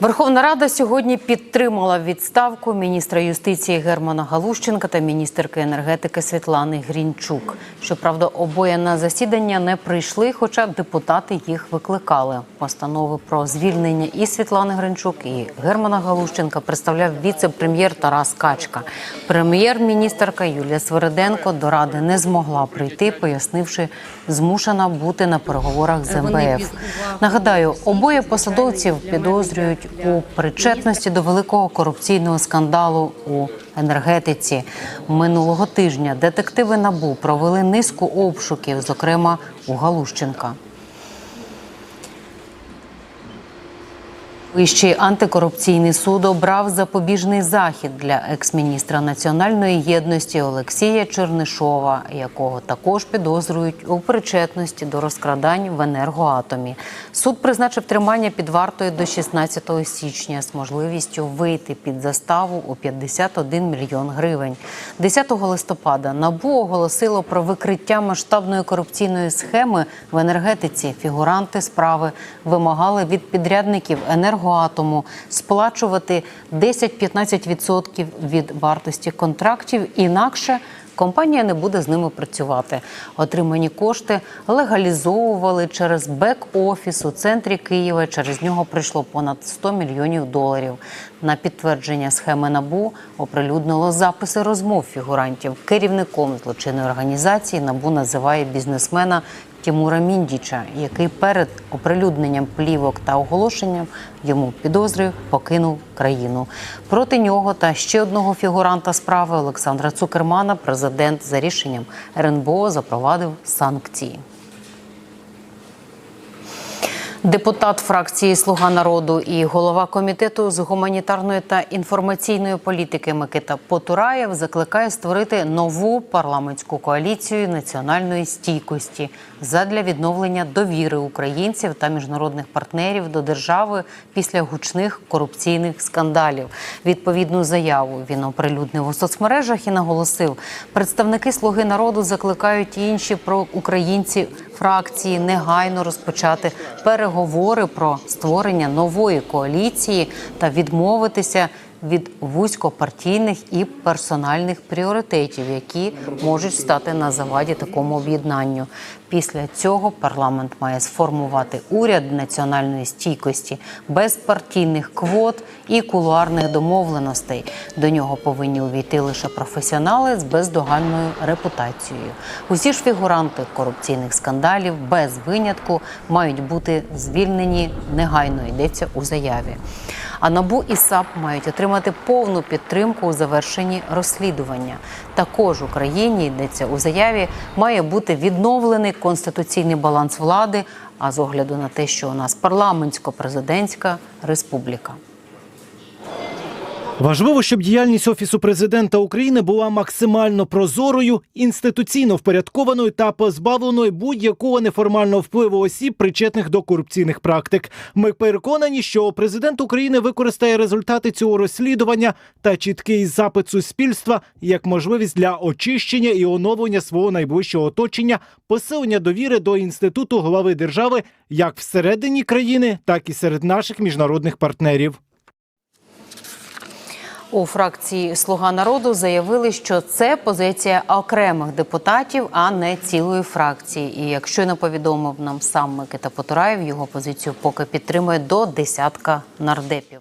Верховна Рада сьогодні підтримала відставку міністра юстиції Германа Галущенка та міністерки енергетики Світлани Грінчук. Щоправда, обоє на засідання не прийшли, хоча депутати їх викликали. Постанови про звільнення і Світлани Гринчук, і Германа Галущенка представляв віце-прем'єр Тарас Качка. Прем'єр-міністерка Юлія Свериденко до ради не змогла прийти, пояснивши, змушена бути на переговорах з МВФ. Нагадаю, обоє посадовців підозрюють у причетності до великого корупційного скандалу у енергетиці. Минулого тижня детективи набу провели низку обшуків, зокрема у Галущенка. Вищий антикорупційний суд обрав запобіжний захід для екс-міністра національної єдності Олексія Чернишова, якого також підозрюють у причетності до розкрадань в енергоатомі. Суд призначив тримання під вартою до 16 січня з можливістю вийти під заставу у 51 мільйон гривень. 10 листопада НАБУ оголосило про викриття масштабної корупційної схеми в енергетиці. Фігуранти справи вимагали від підрядників енергоатому сплачувати 10-15% від вартості контрактів. Інакше компанія не буде з ними працювати. Отримані кошти легалізовували через бек-офіс у центрі Києва. Через нього прийшло понад 100 мільйонів доларів. На підтвердження схеми НАБУ оприлюднило записи розмов фігурантів. Керівником злочинної організації НАБУ називає бізнесмена Тімура Міндіча, який перед оприлюдненням плівок та оголошенням йому підозри покинув країну. Проти нього та ще одного фігуранта справи Олександра Цукермана президент за рішенням РНБО запровадив санкції. Депутат фракції Слуга народу і голова комітету з гуманітарної та інформаційної політики Микита Потураєв закликає створити нову парламентську коаліцію національної стійкості задля відновлення довіри українців та міжнародних партнерів до держави після гучних корупційних скандалів. Відповідну заяву він оприлюднив у соцмережах і наголосив, представники Слуги народу закликають інші проукраїнці фракції негайно розпочати переговори про створення нової коаліції та відмовитися від вузькопартійних і персональних пріоритетів, які можуть стати на заваді такому об'єднанню. Після цього парламент має сформувати уряд національної стійкості без партійних квот і кулуарних домовленостей. До нього повинні увійти лише професіонали з бездоганною репутацією. Усі ж фігуранти корупційних скандалів без винятку мають бути звільнені негайно. Йдеться у заяві. А НАБУ і САП мають отримати повну підтримку у завершенні розслідування. Також Україні йдеться у заяві, має бути відновлений конституційний баланс влади. А з огляду на те, що у нас парламентсько-президентська республіка. Важливо, щоб діяльність офісу президента України була максимально прозорою, інституційно впорядкованою та позбавленою будь-якого неформального впливу осіб, причетних до корупційних практик. Ми переконані, що президент України використає результати цього розслідування та чіткий запит суспільства як можливість для очищення і оновлення свого найближчого оточення, посилення довіри до інституту глави держави як всередині країни, так і серед наших міжнародних партнерів. У фракції Слуга народу заявили, що це позиція окремих депутатів, а не цілої фракції. І якщо не повідомив нам сам Микита Потураєв, його позицію поки підтримує до десятка нардепів.